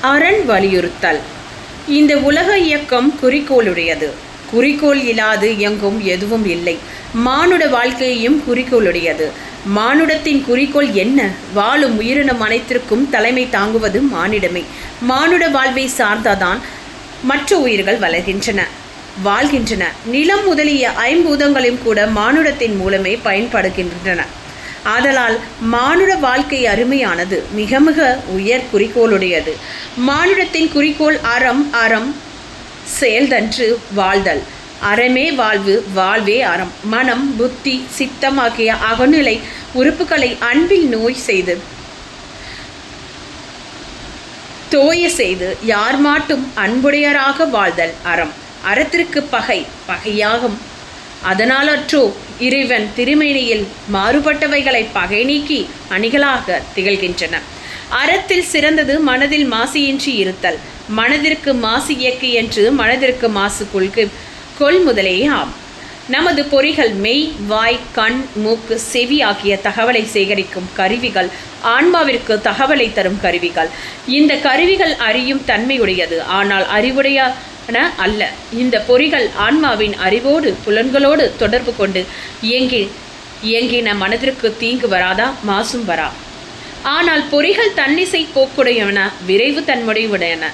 அரண் வலியுறுத்தல். இந்த உலக இயக்கம் குறிக்கோளுடையது. குறிக்கோள் இல்லாது இயங்கும் எதுவும் இல்லை. மானுட வாழ்க்கையும் குறிக்கோளுடையது. மானுடத்தின் குறிக்கோள் என்ன? வாழும் உயிரினம் அனைத்திற்கும் தலைமை தாங்குவது மானிடமே. மானுட வாழ்வை சார்ந்தாதான் மற்ற உயிர்கள் வளர்கின்றன வாழ்கின்றன. நிலம் முதலிய ஐம்பூதங்களையும் கூட மானுடத்தின் மூலமே பயன்படுகின்றன. ஆதலால் மானுட வாழ்க்கை அருமையானது மிக மிக உயர் குறிக்கோளுடையது. மானுடத்தின் குறிக்கோள் அறம் அறம் செயல்தன்று வாழ்தல். அறமே வாழ்வு வாழ்வே அறம். மனம் புத்தி சித்தம் ஆகிய அகநிலை உறுப்புகளை அன்பில் நோய் செய்து தோய செய்து யார் மாட்டும் அன்புடையராக வாழ்தல் அறம். அறத்திற்கு பகை பகையாகும் அதனாலற்றோ இறைவன் திருமேனியில் மாறுபட்டவைகளை பகை நீக்கி அணிகளாக திகழ்கின்றன. அறத்தில் சிறந்தது மனதில் மாசியின்றி இருத்தல். மனதிற்கு மாசு இயக்கு என்று மனதிற்கு மாசு கொள்கை கொள்முதலே ஆம். நமது பொறிகள் மெய் வாய் கண் மூக்கு செவி ஆகிய தகவலை சேகரிக்கும் கருவிகள் ஆன்மாவிற்கு தகவலை தரும் கருவிகள். இந்த கருவிகள் அறியும் தன்மையுடையது. ஆனால் அறிவுடைய அல்ல. இந்த பொறிகள் ஆன்மாவின் அறிவோடு புலன்களோடு தொடர்பு கொண்டு இயங்கி இயங்கின மனதிற்கு தீங்கு வராதா? மாசும் வரா. ஆனால் பொறிகள் தன்னிசை போக்குடையவன விரைவு தன்முடையுடையன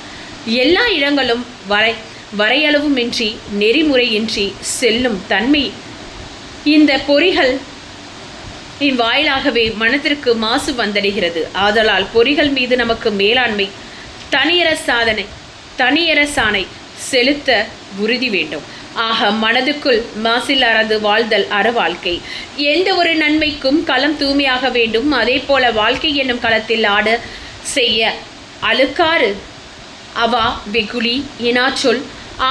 எல்லா இடங்களும் வரை வரையளவுமின்றி நெறிமுறையின்றி செல்லும் தன்மை இந்த பொறிகள் இன் வாயிலாகவே மனத்திற்கு மாசு வந்தடைகிறது. ஆதலால் பொறிகள் மீது நமக்கு மேலாண்மை தனியர சாதனை தனியரசானை செலுத்த உறுதி வேண்டும். ஆக மனதுக்குள் மாசில்லாரது வாழ்தல் அற வாழ்க்கை. எந்த ஒரு நன்மைக்கும் களம் தூய்மையாக வேண்டும். அதே போல வாழ்க்கை என்னும் களத்தில் ஆட செய்ய அழுக்காறு அவா வெகுளி இனாச்சொல்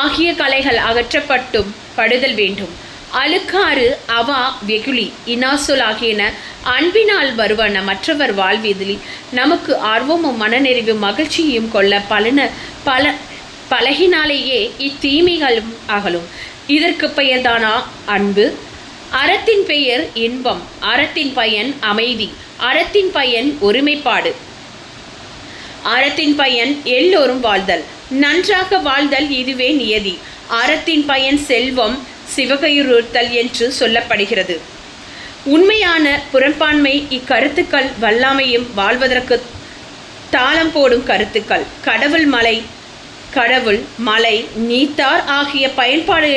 ஆகிய கலைகள் அகற்றப்பட்டும் படுதல் வேண்டும். அழுக்காறு அவா வெகுளி இனாசொல் ஆகியன அன்பினால் வருவன மற்றவர் வாழ்வதில் நமக்கு ஆர்வமும் மனநிறைவும் மகிழ்ச்சியும் கொள்ள பலன பல பழகினாலேயே இத்தீமைகளும் அகலும். இதற்கு பெயர்தானா அன்பு? அறத்தின் பெயர் இன்பம் அறத்தின் பயன் அமைதி அறத்தின் பயன் ஒருமைப்பாடு. அறத்தின் பயன் எல்லோரும் வாழ்தல் நன்றாக வாழ்தல் இதுவே நியதி. அறத்தின் பயன் செல்வம் சிவகையுறுத்தல் என்று சொல்லப்படுகிறது. உண்மையான புறம்பான்மை இக்கருத்துக்கள் வல்லாமையும் வாழ்வதற்கு தாளம் போடும் கருத்துக்கள் கடவுள் மலை கடவுள் மலை நீத்தார் ஆகிய பயன்பாடு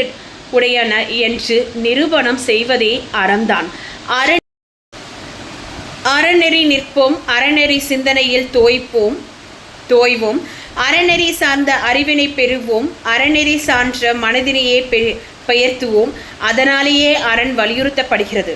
உடையன என்று நிரூபணம் செய்வதே அறம்தான். அற அறநெறி நிற்போம் அறநெறி சிந்தனையில் தோய்ப்போம் தோய்வோம். அறநெறி சார்ந்த அறிவினை பெறுவோம் அறநெறி சான்ற மனதினையே பெ பெயர்த்துவோம். அதனாலேயே அரண் வலியுறுத்தப்படுகிறது.